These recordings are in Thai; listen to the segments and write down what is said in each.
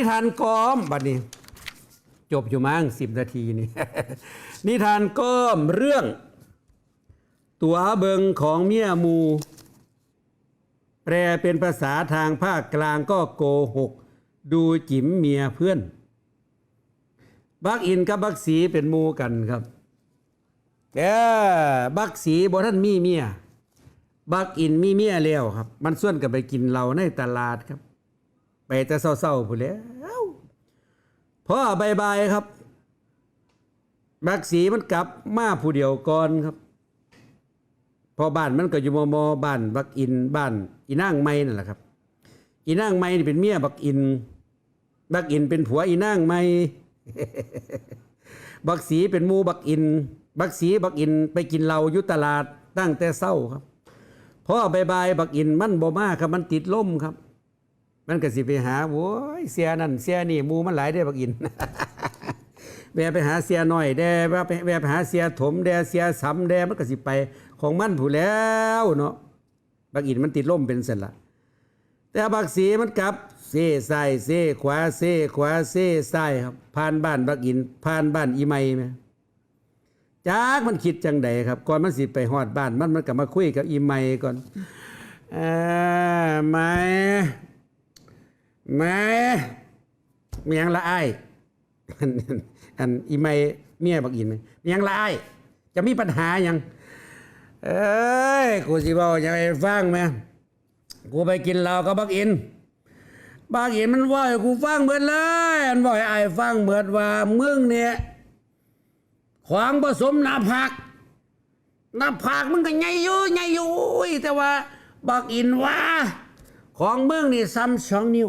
นิทานก้อมบัดนี้ จบอยู่มั้งสิบนาทีนี่ นิทานก้อมเรื่อง ตัวเบิงของเมียมู แปลเป็นภาษาทางภาคกลางก็โกหก ดูจิ๋มเมียเพื่อน บักอินกับบักสีเป็นมูกันครับเออบักสีบ่ท่านมีเมีย บักอินมีเมียแล้วครับ มันส่วนกันไปกินเหล้าในตลาดครับ ไปแต่เศร้าๆผู้นแหล้วพ่อบายบายครับบักสีมันกลับมาผู้เดียวก่อนครับ พอบ้านมันก็อยู่มอมอบ้านบักอินบ้านอีนางไม้นั่นแหละครับ อีนางไม้นี่เป็นเมียบักอิน บักอินเป็นผัวอีนางไม้บักสีเป็นมูบักอิน บักสีบักอินไปกินเหล้าอยู่ตลาดตั้งแต่เศร้าครับพ่อบายบายบักอินมันบ่มาครับมันติดล่มครับ มันก็สิไปหาโว้ยเสียนั่นเสียนี่มูมันหลายได้บักอินแวไปหาเสียหน่อยแดแวะไปแวไปหาเสียถมแดเสียสำแดมันก็สิไปของมันผู้แล้วเนาะบักอินมันติดล่มเป็นเสร็จละแต่บักสีมันกลับเซ่ซ้ายเซ่ขวาเซ่ขวาเซ่ซ้ายครับผ่านบ้านบักอินผ่านบ้านอีไมไหมจากมันคิดจังใดครับ ก่อนมันสิไปฮอดบ้านมันมันก็มาคุยกับอีไมก่อนเออไม ไมเมียงละอายอันอันอีไม่เมียบักอินไหมยังละอายจะมีปัญหายัง เอ้ยกูสิบอกยังไงฟังไหมกูไปกินเหล้ากับบักอินบักอินมันว่าให้กูฟังเหมือนเลยมันบอกให้อฟังเหมือนว่ามึงเนี่ยขวางผสมหน้าผักหน้าผักมึงก็ใหญ่อยู่ใหญ่อยู่อุ้ยแต่ว่าบักอินว่า ของมึงนี่ซ้ำสองนิ้ว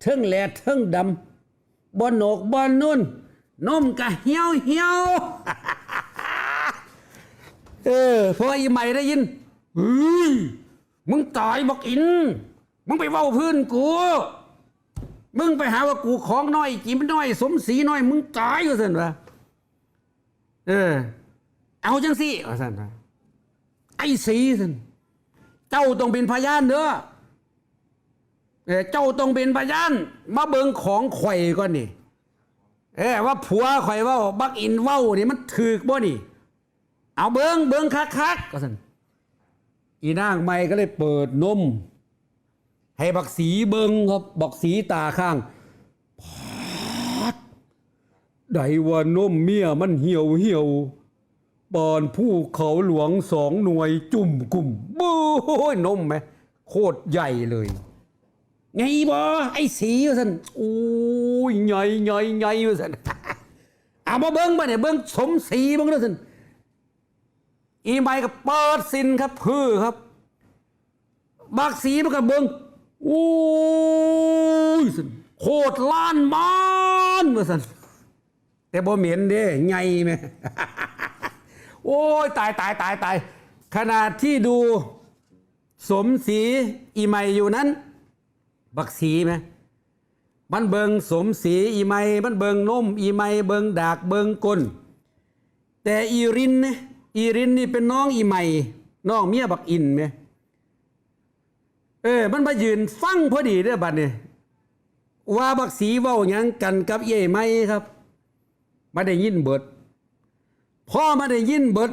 เทิงแหลเทิงดำบนโหนกบนนุ่นนมกะเหี่ยวเหี่ยวเออพออีใหม่ได้ยินเฮ้ยมึงตายบอกอิน มึงไปเว้าพื้นกู มึงไปหาว่ากูของน้อยกินน้อย สมศรีน้อย มึงตายก็สินวะเออ เอาจังสิว่าสันวะไอ้สีสินเจ้าต้องเป็นพยานเด้อ เออเจ้าต้องเป็นพยานมาเบิงของข่อยก่อนนี่เออว่าผัวข่อยว่าบักอินเว้านี่มันถือบ่นี่ เอาเบิงเบิงคักๆก็สั่นอีนางใหม่ก็เลยเปิดนม ให้บักสีเบิงครับบักสีตาข้างพาดได้ว่านมเมียมันเหี่ยวเหี่ยวบอนผู้เขาหลวงสองหน่วยจุ่มกลุ่มบู้ยนมไหมโคตรใหญ่เลย ไงบ่ไอ้สีว่าซั่นโอ้ยใหญ่ใหญ่ใหญ่ว่าซั่นเอามาเบิ่งบ่เนี่ยเบิ่งสมศรีเบิ่งเด้อซั่นอีใบก็เปิดสินครับพื้อครับ บักสีมันก็เบิ่งโอ้ยซั่นโคตรล้านมานว่าซั่นแต่บ่เหม็นเด้ใหญ่แม่โอ้ยตายตายตายตายขนาดที่ดูสมศรีอีใหม่อยู่นั้น บักสีไหมมันเบิงสมสีอีไมมันเบิงนมอีไมเบิงดากเบิงก้นแต่อีรินเนี่ยอีรินนี่เป็นน้องอีไมน้องเมียบักอินไหมเออ มันมายืนฟังพอดีเด้อบัดเนี่ยว่าบักสีเว้าหยังกันกับเย่ไมครับมาได้ยินเบิดพ่อมาได้ยินเบิด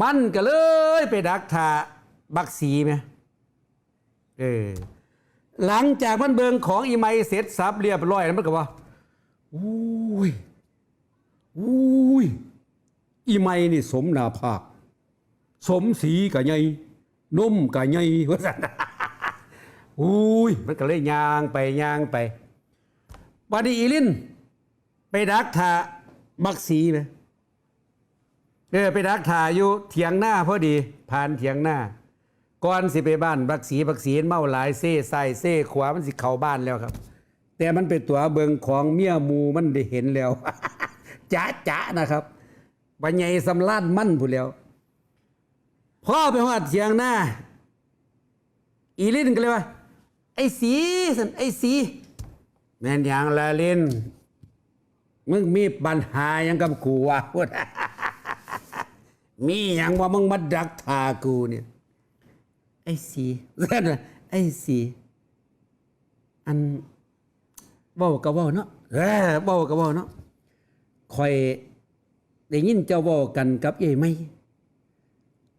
มันก็เลยไปดักทาบักสีไหมเออ หลังจากมันเบิงของอีไมเสร็จสับเรียบร้อยแล้วมันก็ว่าอุ้ยอุ้ยอีไมนี่สมนาภาค สมสีกะไงนมกะไงว่าสันอุ้ยมันก็เลยยางไปยางไปบาดีอีลิน ไปดักทาบักสีไหมเออไปดักทาอยู่เถียงหน้าพอดี ผ่านเถียงหน้า ก่อนสิไปบ้านบักสีบักสีเมาหลายเซ่ใส่เซ่ขวามันสิเข้าบ้านแล้วครับ แต่มันเป็นตัวเบิงของเมียมูมันได้เห็นแล้วจ้าจ้านะครับบัญญัยสำลานมั่นผู้แล้วพ่อไปหอดเสียงหน้า อีลินก็เลยว่า ไอ้สีสันไอ้สีแม่นอย่างละลินมึงมีปัญหายังกับกูวะพูดมีอย่างว่ามึงมาดักทากูเนี่ย ไอ้สีไอ้สีอันเว้าก็เว้าเนาะเออเว้าก็เว้าเนาะคอยได้ยินเจ้าเว้ากันกับเย่ไม่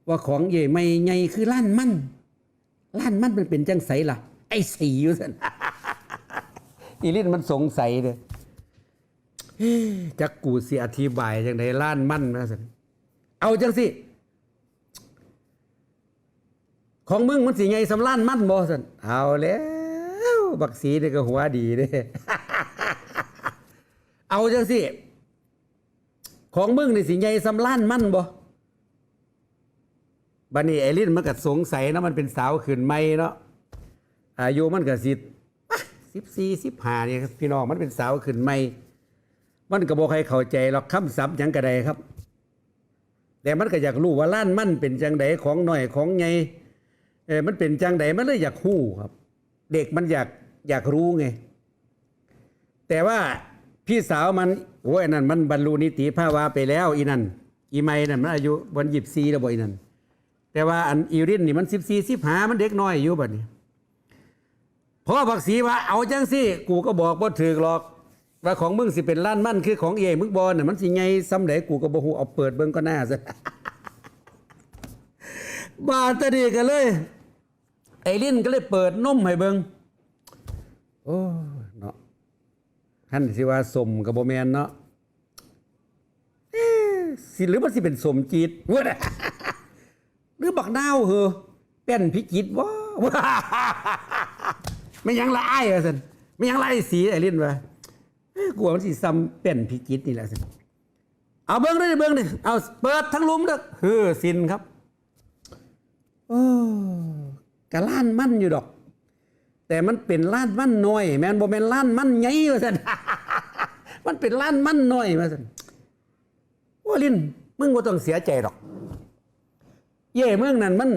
ว่าของเย่ไม่ใหญ่คือล้านมันล้านมันมันเป็นจังไสล่ะ ไอ้สีอยู่ซั่นอีลินมันสงสัยเด้อเอ๊ะจักกูสิอธิบายจังไดล้านมันนะซั่นเอาจังสิ ของมึงมันสิไงสำล้านมันบ่สันเอาแล้ว บักสีนี่ก็หัวดีเด้เอาจังสิของมึงนี่สิไงสำล้านมั่นบ่บัดนี้ไอรินมันก็สงสัยนะมันเป็นสาวขืนไม่เนาะอายุมันก็สิสิบสี่สิบห้าเนี่ยพี่น้องมันเป็นสาวขืนไม่มันก็บอกให้เข้าใจหรอกคำศัพท์ยังกระไดครับ แต่มันก็อยากรู้ว่าล้านมั่นเป็นจังไดของหน่อยของไง เออมันเป็นจังไดมันเลยอยากฮู้ครับ เด็กมันอยากอยากรู้ไง แต่ว่าพี่สาวมันโอ้ยนั่นมันบรรลุนิติภาวะไปแล้วอีนั่นอีไม่นั่นมันอายุวันหยิบซีแล้วบ่อีนั่นแต่ว่าอันอีรินนี่มันสิบสี่สิบหามันเด็กน้อยอยู่บัดนี้พราะบักสีว่าเอาจังสิกูก็บอกบ่ถือหรอก ว่าของมึงสิเป็นล้านมั่นคือของเอมึงบอลน่ะมันสิไงซ้ำไหนกูก็บ่ฮู้เอาเปิดเบิ่งก็น่าซะบาดตะดีกันเลย ไอ้ลิ้นก็เลยเปิดนมให้เบิงโอ้เนาะท่านสิว่าสมกับโบแมนเนาะเอ๊สิหรือมันสิเป็นสมจีดวะหรือบักนาวเหรอเป็นพิจิตวะไม่ยังละอายวะสันไม่ยังละไอ้สีไอ้ลิ้นวะกลัวมันสิซ้ำเป็นพิจิตนี่แหละสันเอาเบิ้งได้เบิ้งดิเอาเปิดทั้งลุมเด้อเฮ้อสินครับเออ กะล้านมั่นอยู่ดอก แต่มันเป็นล้านมั่นน้อย แม่นบ่แมนล้านมั่นใหญ่ว่าซั่นมันเป็นล้านมั่นน้อยว่าซั่นว่าลินมึงบ่ต้องเสียใจดอก เย่เมืองนั้นมัน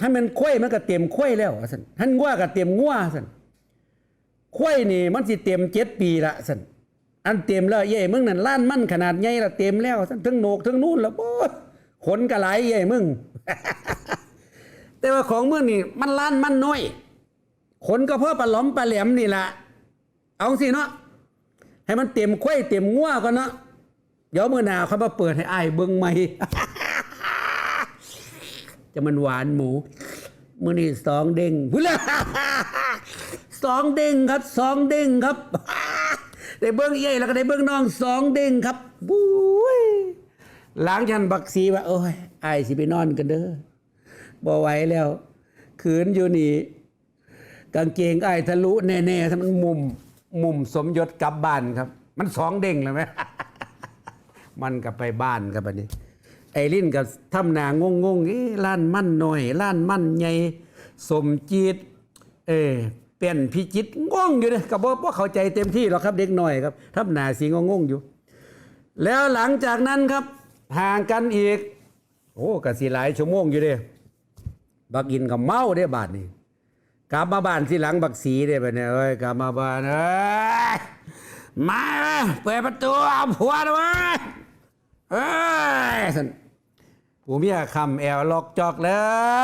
ถ้ามันข้อยมันก็เต็มข้อยแล้วว่าซั่นท่านงัวก็เต็มงัวซั่นข้อยนี่มันสิเต็มเจ็ดปีละซั่นอันเต็มแล้วเย่เมืองนั้นล้านมั่นขนาดใหญ่ละเต็มแล้วซั่นทั้งโหนกทั้งนู่นล้วโอ้ขนก็หลเย่มึง แต่ว่าของเมื่อนี่มันล้านมันน้อยขนก็เพราะปลาหลอมปลาแหลมนี่แหละเอาสิเนาะให้มันเต็มควยเต็มงัวก่อนเนาะเดี๋ยวเมื่อหนาเขามาเปิดให้อ้ายเบิ่งใหม่จะมันหวานหมูมื่อนี่สองเด้งพุ่ละสองเด้งครับสองเด้งครับได้เบิ้งเย่แล้วก็ได้เบิ้งน้องสองเด้งครับบุ้ยหลังฉันบักสีว่าโอ้ยไอ้ายสิไปนอนกันเด้อ บ่ไหวแล้วขืนอยู่นี่กางเกงไอ้ทะลุแน่ๆถ้ามันมุมมุมสมยศกลับบ้านครับ มันสองเด้งเลยไหมมันก็ไปบ้านครับบัดนี้ ไอ้ลิ้นกับทำหนางงงๆเอ้ล้านมั่นหน่อยล้านมั่นใหญ่สมจีดเออเป็นพิจิตรงงอยู่เลยกับว่าเข้าใจเต็มที่หรอกครับเด็กหน่อยครับทำหนาสีงงงอยู่ แล้วหลังจากนั้นครับห่างกันอีก โอ้กะสิหลายชั่วโมงอยู่เด้ บักอินกับเมาเด้บาดนี้กลับมาบ้านที่หลังบักสีเด้ไปเนี่ยเอ้ยกลับมาบ้านเอ้ยมาเปิดประตูเอาผัวนะเว้ยเอ้ยสันผู้เมียคำแอวล็อกจอกเล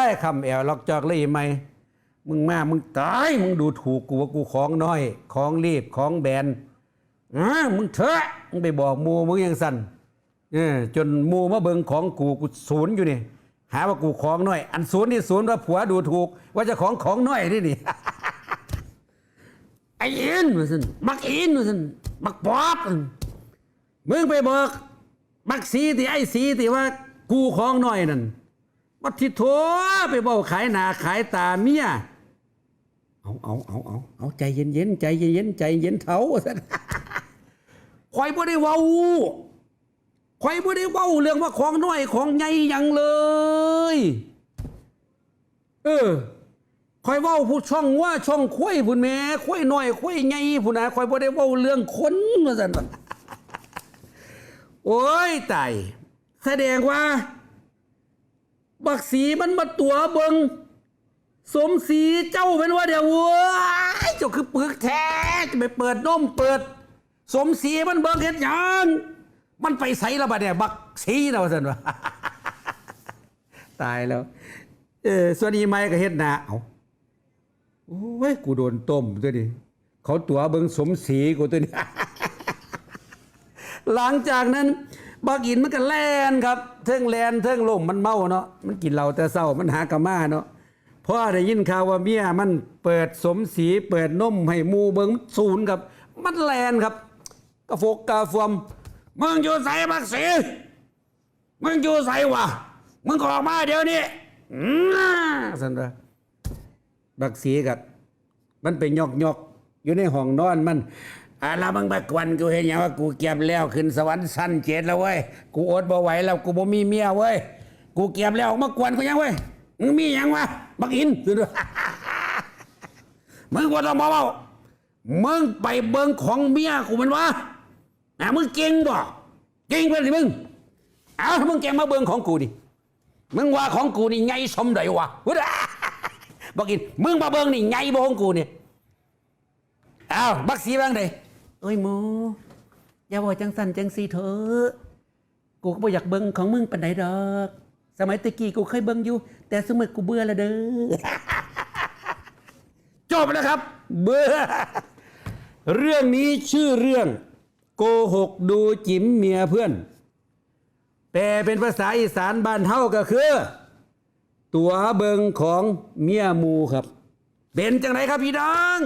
ยคำแอวล็อกจอกเลยไหมมึงมามึงตายมึงดูถูกกูว่ากูของน้อย ของรีบของแบนอ่ามึงเถอะมึงไปบอกมูมึงยังสั่นเออจนมูมาเบิงของกูกูศูนย์อยู่นี่ หาว่ากูของน้อย อันศูนย์นี่ศูนย์ว่าผัวดูถูก ว่าจะของของน้อยนี่นี่ไอ้อินว่าสันบักอินว่าสันบักปอบมึงไปบอกบักสีที่ไอ้สีที่ว่ากูของน้อยนั่นวัดที่โถไปบอกขายหนาขายตาเมียเอาเอาเอาเอาเอาใจเย็นเย็นใจเย็นเย็นใจเย็นเถาว่าสันคอยบ่ได้ว้า คอยบ่ได้เว้าเรื่องว่าของน้อยของใหญ่ยังเลย เออคอยเว้าผู้ช่องว่าช่องคุ้ยพุ่นแม่คุ้ยน้อยคุ้ยใหญ่พุ่นนะคอยบ่ได้เว้าเรื่องคนว่าซั่นว่โอ้ยตายแสดงว่า บักสีมันมาตัวเบิงสมศรีเจ้าเป็นว่าเดี๋ยวเว้ยเจ้าคือปึกแท้จะไปเปิดนมเปิด สมศรีมันเบิงเฮ็ดหยัง มันไปใส่ละบัดเนี่ยบักสีนะว่าซั่นว่ะตายแล้ว เออส่วนอีไม้ก็เฮ็ดหนาเอาโอ้ยกูโดนต้มตัวนี้เขาตัวเบิงสมศรีกูตัวนี้หลังจากนั้นบักอินมันก็แล่นครับเทิงแลนเทิงลมมันเมาเนาะมันกินเหล้าแต่เศร้ามันหากะมาเนาะพอได้ยินข่าวว่าเมียมันเปิดสมศรีเปิดนมให้หมูเบิงศูนย์ครับ มันแลนครับกระโฟกกาฟวม มึงอยู่ใส่บักสีมึงอยู่ใส่วะมึงก็ออกมาเดี๋ยวนี้อืมสันว่าบักสีกับมันไปยอกยอกอยู่ในห้องนอนมันอาลาบังบักวันกูเห็นอย่างว่ากูเก็บแล้วขึ้นสวรรค์สั้นเจ็ดแล้วเว้ยกูอดบ่ไหวแล้วกูบ่มีเมียเว้ยกูเก็บแล้วออกมากวนกูยังเว้ยมึงมียังวะบักอินมึงว่าต้องมาเบามึงไปเบิ่งของเมียกูมันวะ อะมึงเก่งบ่เก่งเพื่อนสิมึงเอามึงเก่งมาเบิ่งของกูดิมึงว่าของกูนี่ไงสมไดวะวุ้ดะบอกกินมึงมาเบิ่งนี่ไงบ่ของกูนี่เอาบักสีบ้างเด้เอ้ยหมูอย่าบอกจังสันจังสีเถอะกูก็บ่อยากเบิ่งของมึงปานใดดอก สมัยตะกี้กูเคยเบิ่งอยู่ แต่สมัยกูเบื่อและเด้อจบแล้วครับ เบื่อเรื่องนี้ชื่อเรื่อง โกหกดูจิ๋มเมียเพื่อน แต่เป็นภาษาอีสานบ้านเฮาก็คือ ตัวเบิงของเมียมูครับ เป็นจังไรครับพี่น้อง